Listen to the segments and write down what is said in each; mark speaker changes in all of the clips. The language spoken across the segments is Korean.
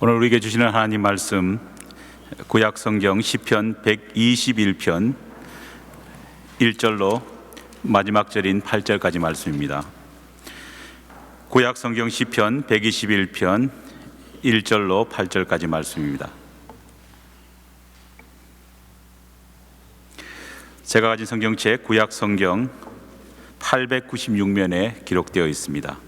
Speaker 1: 오늘 우리에게 주시는 하나님 말씀 구약 성경 시편 121편 1절로 마지막 절인 8절까지 말씀입니다. 구약 성경 시편 121편 1절로 8절까지 말씀입니다. 제가 가진 성경책 구약 성경 896면에 기록되어 있습니다.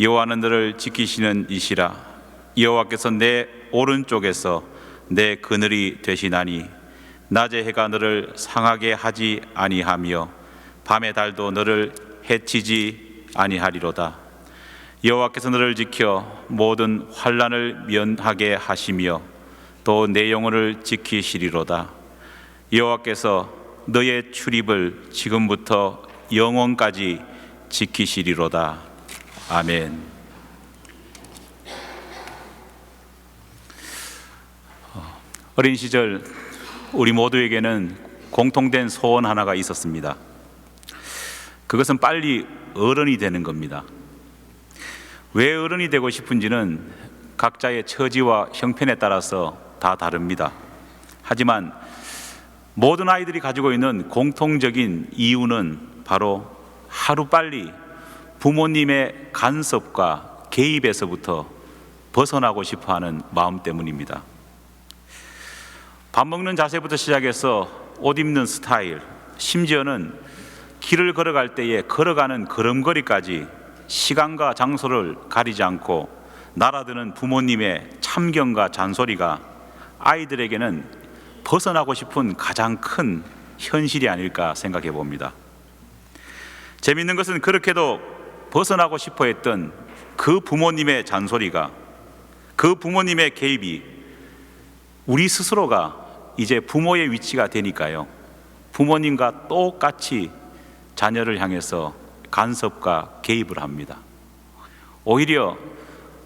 Speaker 1: 여호와는 너를 지키시는 이시라. 여호와께서 내 오른쪽에서 내 그늘이 되시나니 낮에 해가 너를 상하게 하지 아니하며 밤의 달도 너를 해치지 아니하리로다. 여호와께서 너를 지켜 모든 환란을 면하게 하시며 또 내 영혼을 지키시리로다. 여호와께서 너의 출입을 지금부터 영원까지 지키시리로다 아멘. 어린 시절 우리 모두에게는 공통된 소원 하나가 있었습니다. 그것은 빨리 어른이 되는 겁니다. 왜 어른이 되고 싶은지는 각자의 처지와 형편에 따라서 다 다릅니다. 하지만 모든 아이들이 가지고 있는 공통적인 이유는 바로 하루빨리 부모님의 간섭과 개입에서부터 벗어나고 싶어 하는 마음 때문입니다. 밥 먹는 자세부터 시작해서 옷 입는 스타일, 심지어는 길을 걸어갈 때에 걸어가는 걸음걸이까지 시간과 장소를 가리지 않고 날아드는 부모님의 참견과 잔소리가 아이들에게는 벗어나고 싶은 가장 큰 현실이 아닐까 생각해 봅니다. 재밌는 것은 그렇게도 벗어나고 싶어 했던 그 부모님의 잔소리가 그 부모님의 개입이 우리 스스로가 이제 부모의 위치가 되니까요. 부모님과 똑같이 자녀를 향해서 간섭과 개입을 합니다. 오히려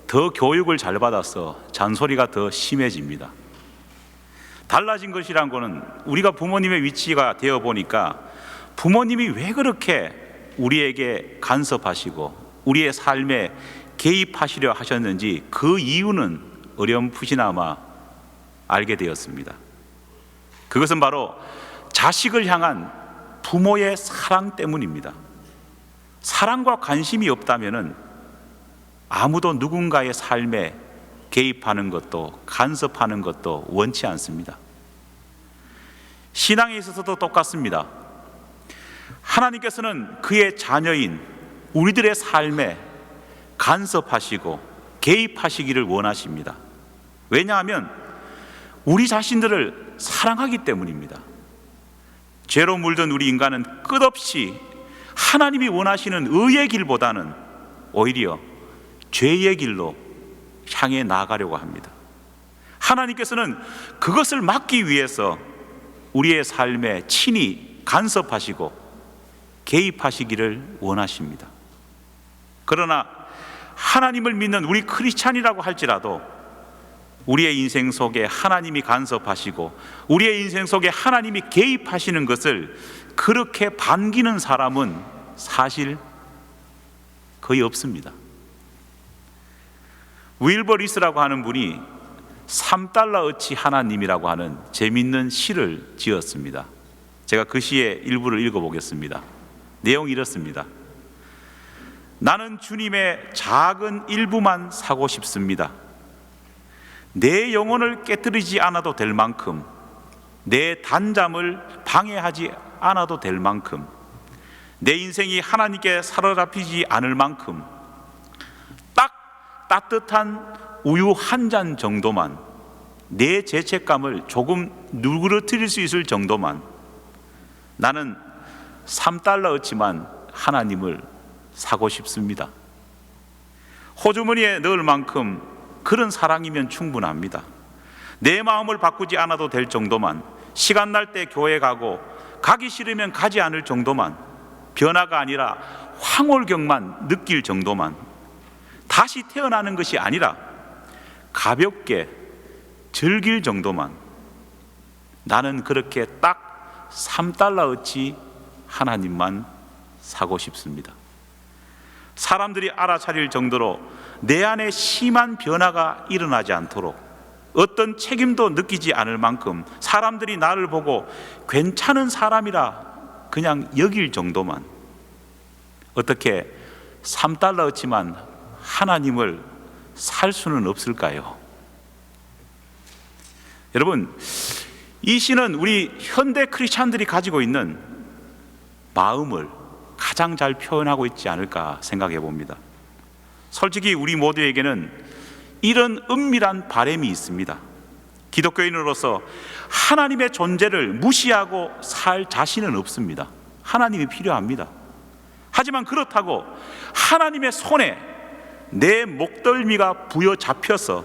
Speaker 1: 더 교육을 잘 받아서 잔소리가 더 심해집니다. 달라진 것이란 거는 우리가 부모님의 위치가 되어 보니까 부모님이 왜 그렇게 우리에게 간섭하시고 우리의 삶에 개입하시려 하셨는지 그 이유는 어렴풋이나마 알게 되었습니다. 그것은 바로 자식을 향한 부모의 사랑 때문입니다. 사랑과 관심이 없다면 아무도 누군가의 삶에 개입하는 것도 간섭하는 것도 원치 않습니다. 신앙에 있어서도 똑같습니다. 하나님께서는 그의 자녀인 우리들의 삶에 간섭하시고 개입하시기를 원하십니다. 왜냐하면 우리 자신들을 사랑하기 때문입니다. 죄로 물든 우리 인간은 끝없이 하나님이 원하시는 의의 길보다는 오히려 죄의 길로 향해 나가려고 합니다. 하나님께서는 그것을 막기 위해서 우리의 삶에 친히 간섭하시고 개입하시기를 원하십니다. 그러나 하나님을 믿는 우리 크리스찬이라고 할지라도 우리의 인생 속에 하나님이 간섭하시고 우리의 인생 속에 하나님이 개입하시는 것을 그렇게 반기는 사람은 사실 거의 없습니다. 윌버 리스라고 하는 분이 3달러어치 하나님이라고 하는 재밌는 시를 지었습니다. 제가 그 시의 일부를 읽어보겠습니다. 내용이 이렇습니다. 나는 주님의 작은 일부만 사고 싶습니다. 내 영혼을 깨뜨리지 않아도 될 만큼, 내 단잠을 방해하지 않아도 될 만큼, 내 인생이 하나님께 사로잡히지 않을 만큼, 딱 따뜻한 우유 한 잔 정도만, 내 죄책감을 조금 누그러뜨릴 수 있을 정도만, 나는 3달러어치만 하나님을 사고 싶습니다. 호주머니에 넣을 만큼 그런 사랑이면 충분합니다. 내 마음을 바꾸지 않아도 될 정도만 시간 날 때 교회 가고 가기 싫으면 가지 않을 정도만 변화가 아니라 황홀경만 느낄 정도만 다시 태어나는 것이 아니라 가볍게 즐길 정도만 나는 그렇게 딱 3달러어치 하나님만 사고 싶습니다. 사람들이 알아차릴 정도로 내 안에 심한 변화가 일어나지 않도록 어떤 책임도 느끼지 않을 만큼 사람들이 나를 보고 괜찮은 사람이라 그냥 여길 정도만 어떻게 3달러어치만 하나님을 살 수는 없을까요? 여러분, 이 시는 우리 현대 크리스찬들이 가지고 있는 마음을 가장 잘 표현하고 있지 않을까 생각해 봅니다. 솔직히 우리 모두에게는 이런 은밀한 바램이 있습니다. 기독교인으로서 하나님의 존재를 무시하고 살 자신은 없습니다. 하나님이 필요합니다. 하지만 그렇다고 하나님의 손에 내 목덜미가 부여잡혀서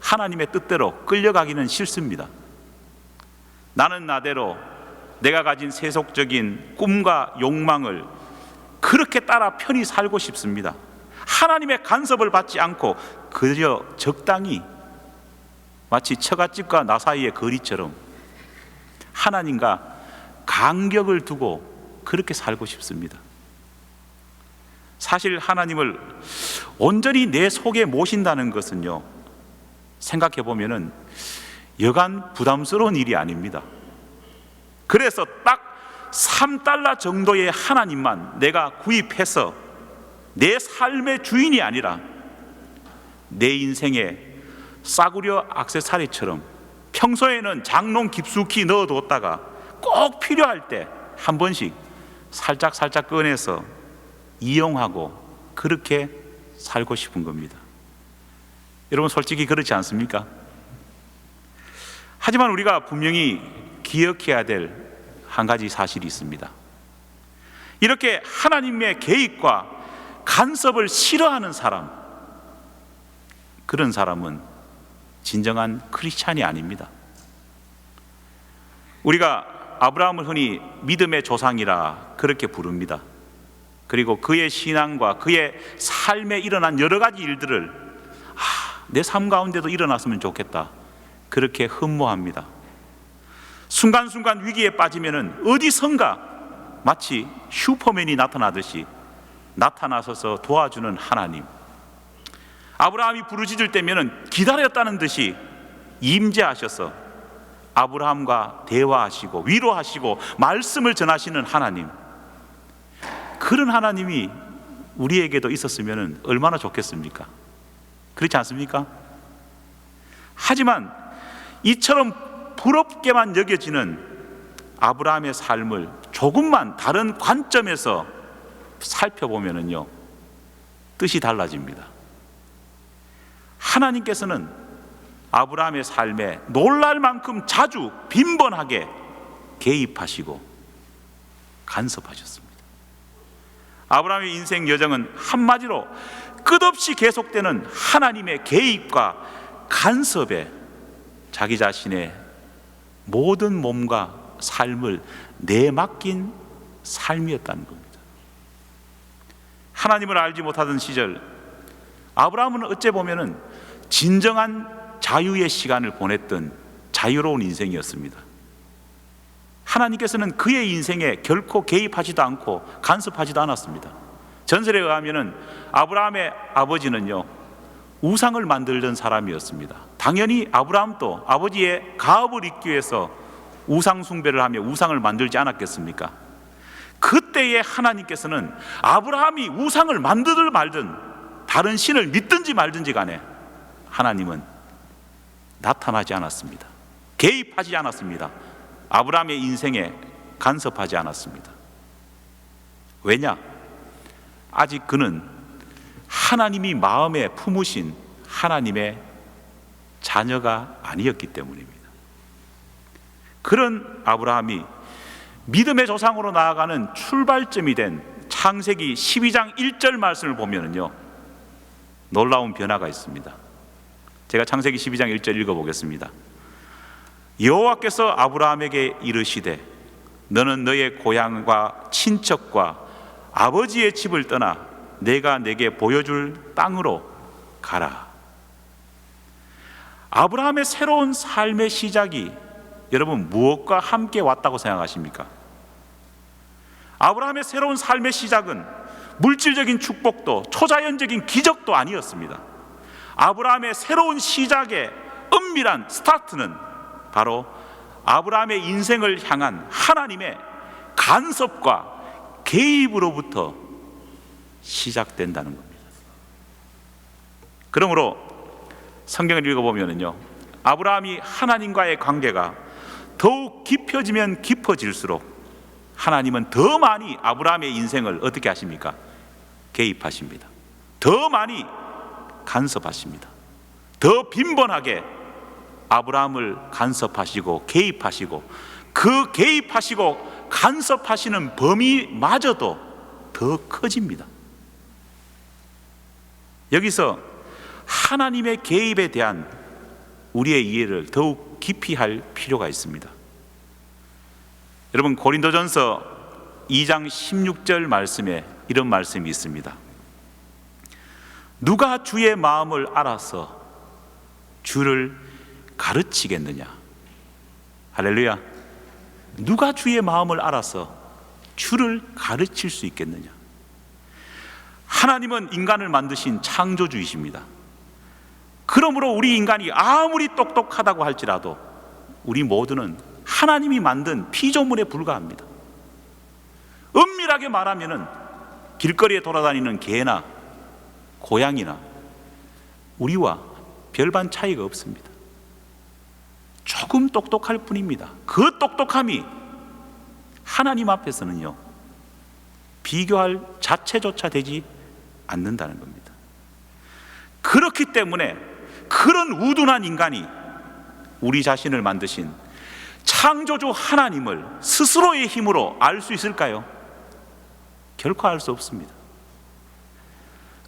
Speaker 1: 하나님의 뜻대로 끌려가기는 싫습니다. 나는 나대로 내가 가진 세속적인 꿈과 욕망을 그렇게 따라 편히 살고 싶습니다. 하나님의 간섭을 받지 않고 그저 적당히 마치 처갓집과 나 사이의 거리처럼 하나님과 간격을 두고 그렇게 살고 싶습니다. 사실 하나님을 온전히 내 속에 모신다는 것은요, 생각해 보면은 여간 부담스러운 일이 아닙니다. 그래서 딱 3달러 정도의 하나님만 내가 구입해서 내 삶의 주인이 아니라 내 인생에 싸구려 악세사리처럼 평소에는 장롱 깊숙이 넣어뒀다가 꼭 필요할 때 한 번씩 살짝 살짝 꺼내서 이용하고 그렇게 살고 싶은 겁니다. 여러분 솔직히 그렇지 않습니까? 하지만 우리가 분명히 기억해야 될 한 가지 사실이 있습니다. 이렇게 하나님의 개입과 간섭을 싫어하는 사람, 그런 사람은 진정한 크리스찬이 아닙니다. 우리가 아브라함을 흔히 믿음의 조상이라 그렇게 부릅니다. 그리고 그의 신앙과 그의 삶에 일어난 여러 가지 일들을 아, 내 삶 가운데도 일어났으면 좋겠다. 그렇게 흠모합니다. 순간순간 위기에 빠지면은 어디선가 마치 슈퍼맨이 나타나듯이 나타나서서 도와주는 하나님. 아브라함이 부르짖을 때면은 기다렸다는 듯이 임재하셔서 아브라함과 대화하시고 위로하시고 말씀을 전하시는 하나님. 그런 하나님이 우리에게도 있었으면 얼마나 좋겠습니까? 그렇지 않습니까? 하지만 이처럼 부럽게만 여겨지는 아브라함의 삶을 조금만 다른 관점에서 살펴보면요 뜻이 달라집니다. 하나님께서는 아브라함의 삶에 놀랄 만큼 자주 빈번하게 개입하시고 간섭하셨습니다. 아브라함의 인생 여정은 한마디로 끝없이 계속되는 하나님의 개입과 간섭에 자기 자신의 모든 몸과 삶을 내맡긴 삶이었다는 겁니다. 하나님을 알지 못하던 시절 아브라함은 어째 보면은 진정한 자유의 시간을 보냈던 자유로운 인생이었습니다. 하나님께서는 그의 인생에 결코 개입하지도 않고 간섭하지도 않았습니다. 전설에 의하면은 아브라함의 아버지는요 우상을 만들던 사람이었습니다. 당연히 아브라함도 아버지의 가업을 잇기 위해서 우상 숭배를 하며 우상을 만들지 않았겠습니까? 그때에 하나님께서는 아브라함이 우상을 만들든 말든 다른 신을 믿든지 말든지 간에 하나님은 나타나지 않았습니다. 개입하지 않았습니다. 아브라함의 인생에 간섭하지 않았습니다. 왜냐? 아직 그는 하나님이 마음에 품으신 하나님의 자녀가 아니었기 때문입니다. 그런 아브라함이 믿음의 조상으로 나아가는 출발점이 된 창세기 12장 1절 말씀을 보면은요. 놀라운 변화가 있습니다. 제가 창세기 12장 1절 읽어 보겠습니다. 여호와께서 아브라함에게 이르시되 너는 너의 고향과 친척과 아버지의 집을 떠나 내가 내게 보여줄 땅으로 가라. 아브라함의 새로운 삶의 시작이 여러분 무엇과 함께 왔다고 생각하십니까? 아브라함의 새로운 삶의 시작은 물질적인 축복도 초자연적인 기적도 아니었습니다. 아브라함의 새로운 시작의 은밀한 스타트는 바로 아브라함의 인생을 향한 하나님의 간섭과 개입으로부터 시작된다는 겁니다. 그러므로 성경을 읽어보면요. 아브라함이 하나님과의 관계가 더욱 깊어지면 깊어질수록 하나님은 더 많이 아브라함의 인생을 어떻게 하십니까? 개입하십니다. 더 많이 간섭하십니다. 더 빈번하게 아브라함을 간섭하시고 개입하시고 그 개입하시고 간섭하시는 범위마저도 더 커집니다. 여기서 하나님의 개입에 대한 우리의 이해를 더욱 깊이 할 필요가 있습니다. 여러분 고린도전서 2장 16절 말씀에 이런 말씀이 있습니다. 누가 주의 마음을 알아서 주를 가르치겠느냐? 할렐루야. 누가 주의 마음을 알아서 주를 가르칠 수 있겠느냐? 하나님은 인간을 만드신 창조주이십니다. 그러므로 우리 인간이 아무리 똑똑하다고 할지라도 우리 모두는 하나님이 만든 피조물에 불과합니다. 은밀하게 말하면은 길거리에 돌아다니는 개나 고양이나 우리와 별반 차이가 없습니다. 조금 똑똑할 뿐입니다. 그 똑똑함이 하나님 앞에서는요, 비교할 자체조차 되지 않는다는 겁니다. 그렇기 때문에 그런 우둔한 인간이 우리 자신을 만드신 창조주 하나님을 스스로의 힘으로 알 수 있을까요? 결코 알 수 없습니다.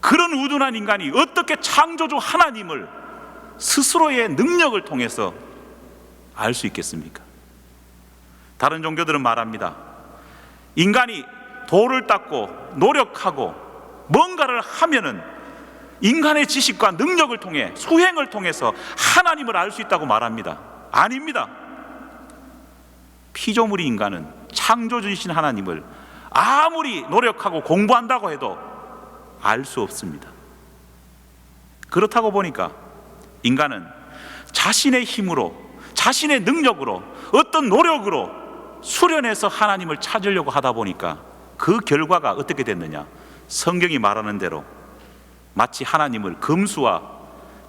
Speaker 1: 그런 우둔한 인간이 어떻게 창조주 하나님을 스스로의 능력을 통해서 알 수 있겠습니까? 다른 종교들은 말합니다. 인간이 돌을 닦고 노력하고 뭔가를 하면은 인간의 지식과 능력을 통해 수행을 통해서 하나님을 알 수 있다고 말합니다. 아닙니다. 피조물이 인간은 창조주이신 하나님을 아무리 노력하고 공부한다고 해도 알 수 없습니다. 그렇다고 보니까 인간은 자신의 힘으로, 자신의 능력으로, 어떤 노력으로 수련해서 하나님을 찾으려고 하다 보니까 그 결과가 어떻게 됐느냐? 성경이 말하는 대로 마치 하나님을 금수와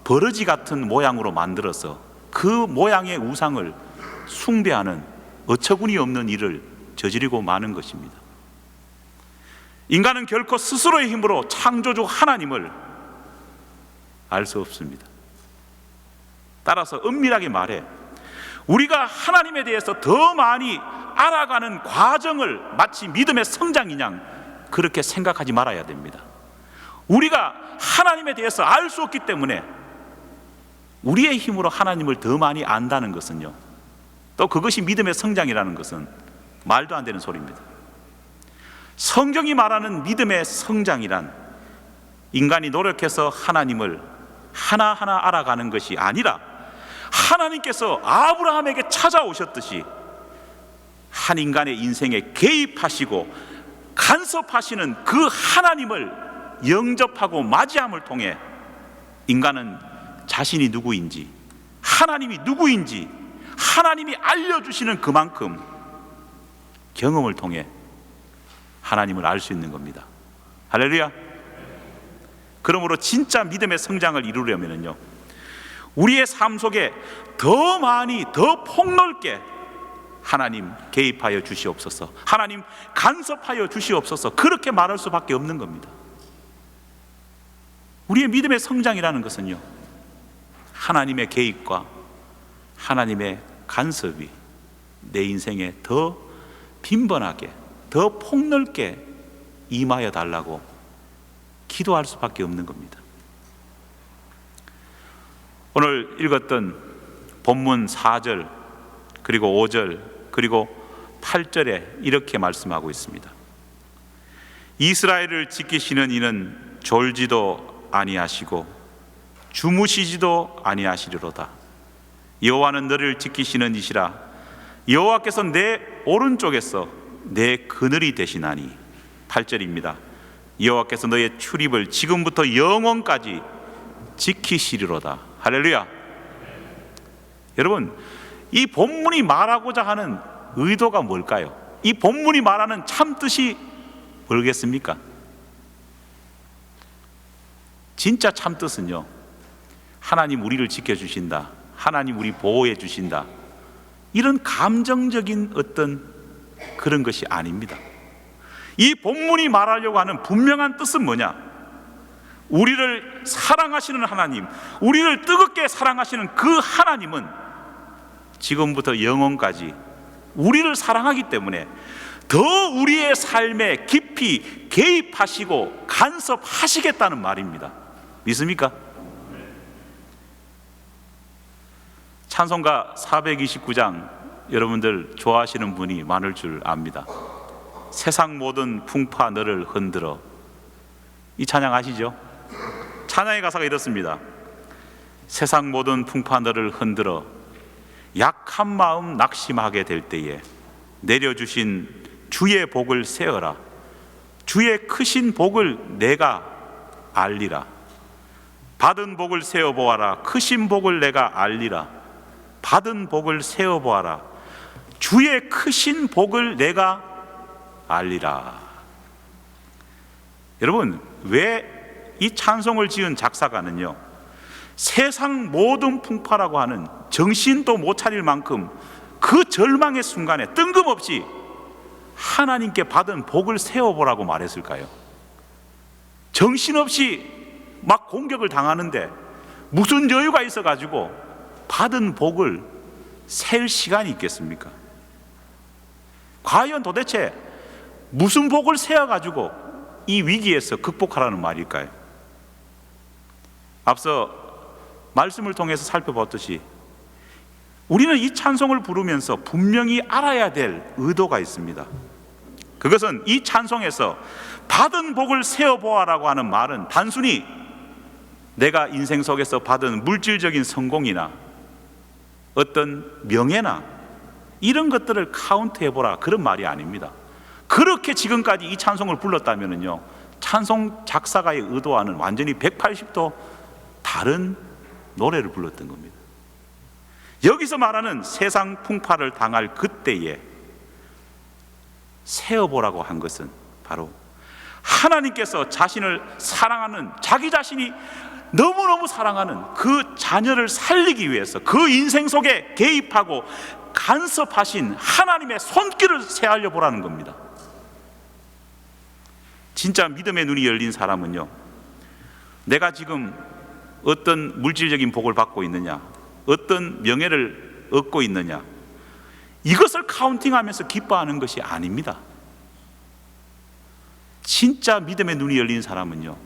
Speaker 1: 버러지 같은 모양으로 만들어서 그 모양의 우상을 숭배하는 어처구니 없는 일을 저지르고 마는 것입니다. 인간은 결코 스스로의 힘으로 창조주 하나님을 알 수 없습니다. 따라서 은밀하게 말해 우리가 하나님에 대해서 더 많이 알아가는 과정을 마치 믿음의 성장이냐 그렇게 생각하지 말아야 됩니다. 우리가 하나님에 대해서 알 수 없기 때문에 우리의 힘으로 하나님을 더 많이 안다는 것은요. 또 그것이 믿음의 성장이라는 것은 말도 안 되는 소리입니다. 성경이 말하는 믿음의 성장이란 인간이 노력해서 하나님을 하나하나 알아가는 것이 아니라 하나님께서 아브라함에게 찾아오셨듯이 한 인간의 인생에 개입하시고 간섭하시는 그 하나님을 영접하고 맞이함을 통해 인간은 자신이 누구인지 하나님이 누구인지 하나님이 알려주시는 그만큼 경험을 통해 하나님을 알 수 있는 겁니다. 할렐루야. 그러므로 진짜 믿음의 성장을 이루려면요. 우리의 삶 속에 더 많이 더 폭넓게 하나님 개입하여 주시옵소서. 하나님 간섭하여 주시옵소서. 그렇게 말할 수밖에 없는 겁니다. 우리의 믿음의 성장이라는 것은요. 하나님의 개입과 하나님의 간섭이 내 인생에 더 빈번하게 더 폭넓게 임하여 달라고 기도할 수밖에 없는 겁니다. 오늘 읽었던 본문 4절 그리고 5절 그리고 8절에 이렇게 말씀하고 있습니다. 이스라엘을 지키시는 이는 졸지도 아니하시고 주무시지도 아니하시리로다. 여호와는 너를 지키시는 이시라. 여호와께서 내 오른쪽에서 내 그늘이 되시나니 8절입니다. 여호와께서 너의 출입을 지금부터 영원까지 지키시리로다. 할렐루야. 여러분, 이 본문이 말하고자 하는 의도가 뭘까요? 이 본문이 말하는 참 뜻이 뭐겠습니까? 진짜 참 뜻은요. 하나님 우리를 지켜 주신다. 하나님 우리 보호해 주신다. 이런 감정적인 어떤 그런 것이 아닙니다. 이 본문이 말하려고 하는 분명한 뜻은 뭐냐? 우리를 사랑하시는 하나님, 우리를 뜨겁게 사랑하시는 그 하나님은 지금부터 영원까지 우리를 사랑하기 때문에 더 우리의 삶에 깊이 개입하시고 간섭하시겠다는 말입니다. 믿습니까? 찬송가 429장 여러분들 좋아하시는 분이 많을 줄 압니다. 세상 모든 풍파 너를 흔들어 이 찬양 아시죠? 찬양의 가사가 이렇습니다. 세상 모든 풍파 너를 흔들어 약한 마음 낙심하게 될 때에 내려주신 주의 복을 세어라. 주의 크신 복을 내가 알리라. 받은 복을 세어 보아라. 크신 복을 내가 알리라. 받은 복을 세어 보아라. 주의 크신 복을 내가 알리라. 여러분, 왜 이 찬송을 지은 작사가는요, 세상 모든 풍파라고 하는 정신도 못 차릴 만큼 그 절망의 순간에 뜬금없이 하나님께 받은 복을 세워보라고 말했을까요? 정신없이 막 공격을 당하는데 무슨 여유가 있어가지고 받은 복을 셀 시간이 있겠습니까? 과연 도대체 무슨 복을 세어가지고 이 위기에서 극복하라는 말일까요? 앞서 말씀을 통해서 살펴봤듯이 우리는 이 찬송을 부르면서 분명히 알아야 될 의도가 있습니다. 그것은 이 찬송에서 받은 복을 세어보아라고 하는 말은 단순히 내가 인생 속에서 받은 물질적인 성공이나 어떤 명예나 이런 것들을 카운트해보라 그런 말이 아닙니다. 그렇게 지금까지 이 찬송을 불렀다면요 찬송 작사가의 의도와는 완전히 180도 다른 노래를 불렀던 겁니다. 여기서 말하는 세상 풍파를 당할 그때에 세어보라고 한 것은 바로 하나님께서 자신을 사랑하는 자기 자신이 너무너무 사랑하는 그 자녀를 살리기 위해서 그 인생 속에 개입하고 간섭하신 하나님의 손길을 세알려 보라는 겁니다. 진짜 믿음의 눈이 열린 사람은요, 내가 지금 어떤 물질적인 복을 받고 있느냐, 어떤 명예를 얻고 있느냐, 이것을 카운팅하면서 기뻐하는 것이 아닙니다. 진짜 믿음의 눈이 열린 사람은요,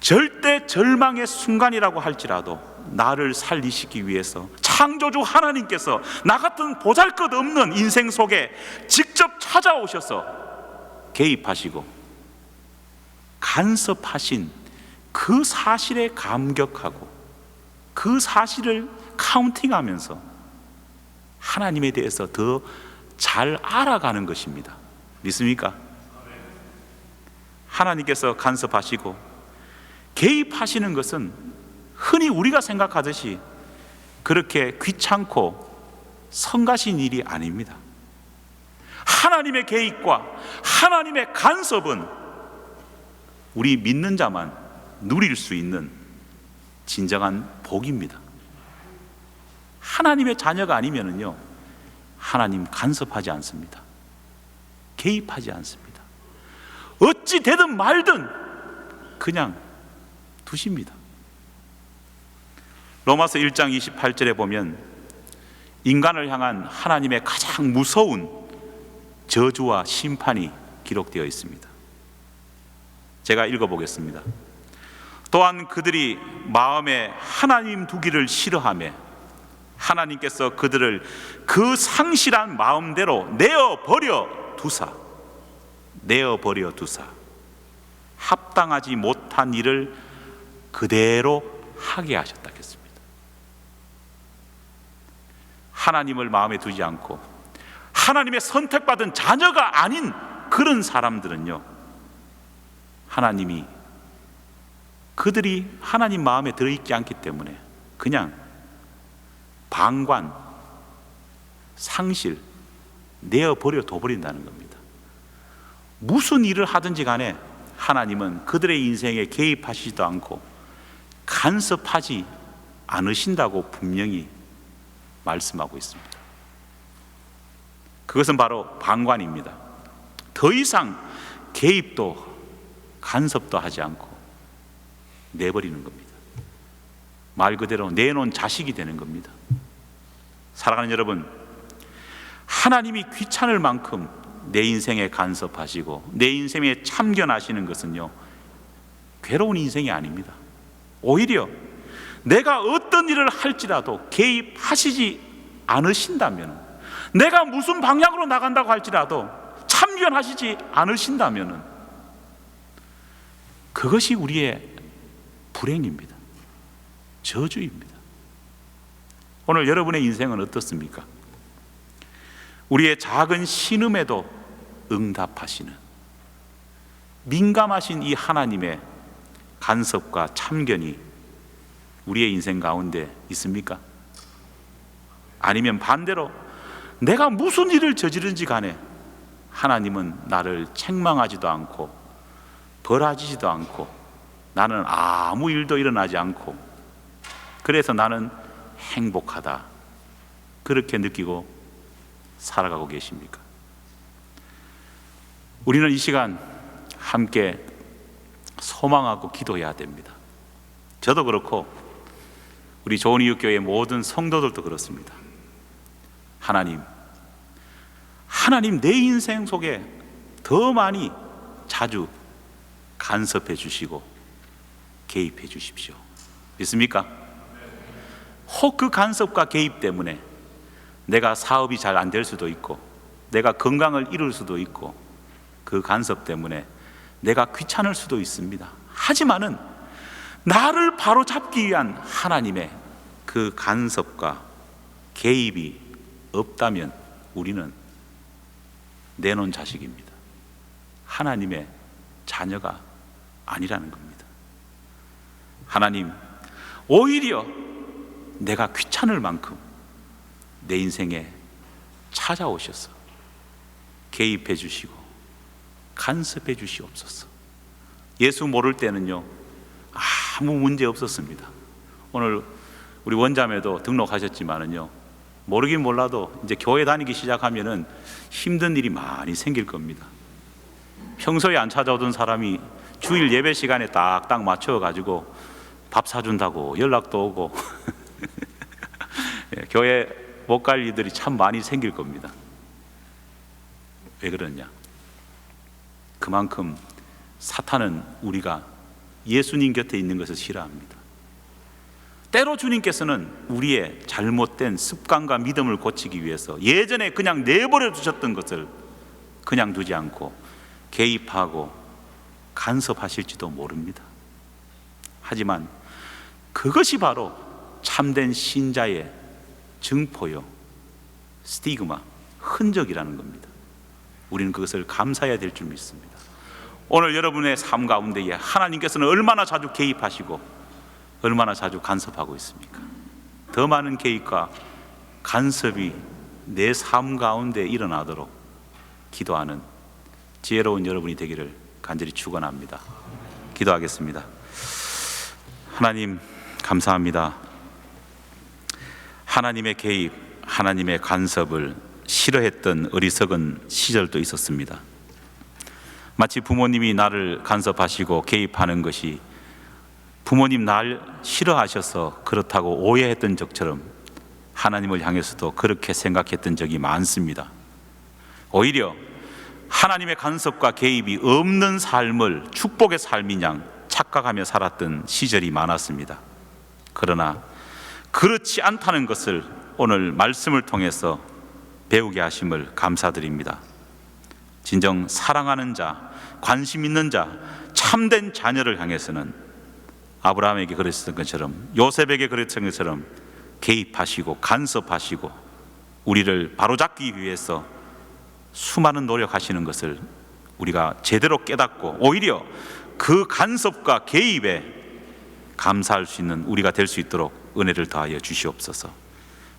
Speaker 1: 절대 절망의 순간이라고 할지라도 나를 살리시기 위해서 창조주 하나님께서 나 같은 보잘 것 없는 인생 속에 직접 찾아오셔서 개입하시고 간섭하신 그 사실에 감격하고 그 사실을 카운팅하면서 하나님에 대해서 더 잘 알아가는 것입니다. 믿습니까? 하나님께서 간섭하시고 개입하시는 것은 흔히 우리가 생각하듯이 그렇게 귀찮고 성가신 일이 아닙니다. 하나님의 개입과 하나님의 간섭은 우리 믿는 자만 누릴 수 있는 진정한 복입니다. 하나님의 자녀가 아니면은요, 하나님 간섭하지 않습니다. 개입하지 않습니다. 어찌 되든 말든 그냥 두십니다. 로마서 1장 28절에 보면 인간을 향한 하나님의 가장 무서운 저주와 심판이 기록되어 있습니다. 제가 읽어보겠습니다. 또한 그들이 마음에 하나님 두기를 싫어하며 하나님께서 그들을 그 상실한 마음대로 내어 버려 두사 내어 버려 두사 합당하지 못한 일을 그대로 하게 하셨다 했습니다. 하나님을 마음에 두지 않고 하나님의 선택받은 자녀가 아닌 그런 사람들은요. 하나님이 그들이 하나님 마음에 들어있지 않기 때문에 그냥 방관, 상실, 내어버려 둬버린다는 겁니다. 무슨 일을 하든지 간에 하나님은 그들의 인생에 개입하시지도 않고 간섭하지 않으신다고 분명히 말씀하고 있습니다. 그것은 바로 방관입니다. 더 이상 개입도 간섭도 하지 않고 내버리는 겁니다. 말 그대로 내놓은 자식이 되는 겁니다. 사랑하는 여러분, 하나님이 귀찮을 만큼 내 인생에 간섭하시고 내 인생에 참견하시는 것은요, 괴로운 인생이 아닙니다. 오히려 내가 어떤 일을 할지라도 개입하시지 않으신다면, 내가 무슨 방향으로 나간다고 할지라도 참견하시지 않으신다면, 그것이 우리의 불행입니다. 저주입니다. 오늘 여러분의 인생은 어떻습니까? 우리의 작은 신음에도 응답하시는 민감하신 이 하나님의 간섭과 참견이 우리의 인생 가운데 있습니까? 아니면 반대로 내가 무슨 일을 저지른지 간에 하나님은 나를 책망하지도 않고 벌하지도 않고 나는 아무 일도 일어나지 않고 그래서 나는 행복하다 그렇게 느끼고 살아가고 계십니까? 우리는 이 시간 함께 소망하고 기도해야 됩니다. 저도 그렇고 우리 좋은 이웃 교회 모든 성도들도 그렇습니다. 하나님, 하나님 내 인생 속에 더 많이 자주 간섭해 주시고 개입해 주십시오. 믿습니까? 혹 그 간섭과 개입 때문에 내가 사업이 잘 안 될 수도 있고 내가 건강을 잃을 수도 있고 그 간섭 때문에 내가 귀찮을 수도 있습니다. 하지만은 나를 바로 잡기 위한 하나님의 그 간섭과 개입이 없다면 우리는 내놓은 자식입니다. 하나님의 자녀가 아니라는 겁니다. 하나님, 오히려 내가 귀찮을 만큼 내 인생에 찾아오셔서 개입해 주시고 간섭해 주시옵소서. 예수 모를 때는요, 아무 문제 없었습니다. 오늘 우리 원자매도 등록하셨지만은요, 모르긴 몰라도 이제 교회 다니기 시작하면은 힘든 일이 많이 생길 겁니다. 평소에 안 찾아오던 사람이 주일 예배 시간에 딱딱 맞춰 가지고 밥 사준다고 연락도 오고 예, 교회 못갈 일들이 참 많이 생길 겁니다. 왜 그러냐? 그만큼 사탄은 우리가 예수님 곁에 있는 것을 싫어합니다. 때로 주님께서는 우리의 잘못된 습관과 믿음을 고치기 위해서 예전에 그냥 내버려 두셨던 것을 그냥 두지 않고 개입하고 간섭하실지도 모릅니다. 하지만 그것이 바로 참된 신자의 증포요, 스티그마, 흔적이라는 겁니다. 우리는 그것을 감사해야 될 줄 믿습니다. 오늘 여러분의 삶 가운데에 하나님께서는 얼마나 자주 개입하시고 얼마나 자주 간섭하고 있습니까? 더 많은 개입과 간섭이 내 삶 가운데 일어나도록 기도하는 지혜로운 여러분이 되기를 간절히 축원합니다. 기도하겠습니다. 하나님 감사합니다. 하나님의 개입, 하나님의 간섭을 싫어했던 어리석은 시절도 있었습니다. 마치 부모님이 나를 간섭하시고 개입하는 것이 부모님 날 싫어하셔서 그렇다고 오해했던 적처럼 하나님을 향해서도 그렇게 생각했던 적이 많습니다. 오히려 하나님의 간섭과 개입이 없는 삶을 축복의 삶인 양 착각하며 살았던 시절이 많았습니다. 그러나 그렇지 않다는 것을 오늘 말씀을 통해서 배우게 하심을 감사드립니다. 진정 사랑하는 자, 관심 있는 자, 참된 자녀를 향해서는 아브라함에게 그랬던 것처럼 요셉에게 그랬던 것처럼 개입하시고 간섭하시고 우리를 바로잡기 위해서 수많은 노력하시는 것을 우리가 제대로 깨닫고 오히려 그 간섭과 개입에 감사할 수 있는 우리가 될 수 있도록 은혜를 더하여 주시옵소서.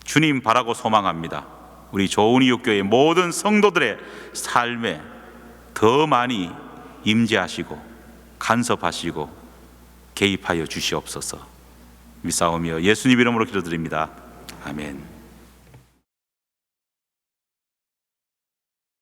Speaker 1: 주님 바라고 소망합니다. 우리 좋은 이웃교회 모든 성도들의 삶에 더 많이 임재하시고 간섭하시고 개입하여 주시옵소서. 미사오며 예수님 이름으로 기도드립니다. 아멘.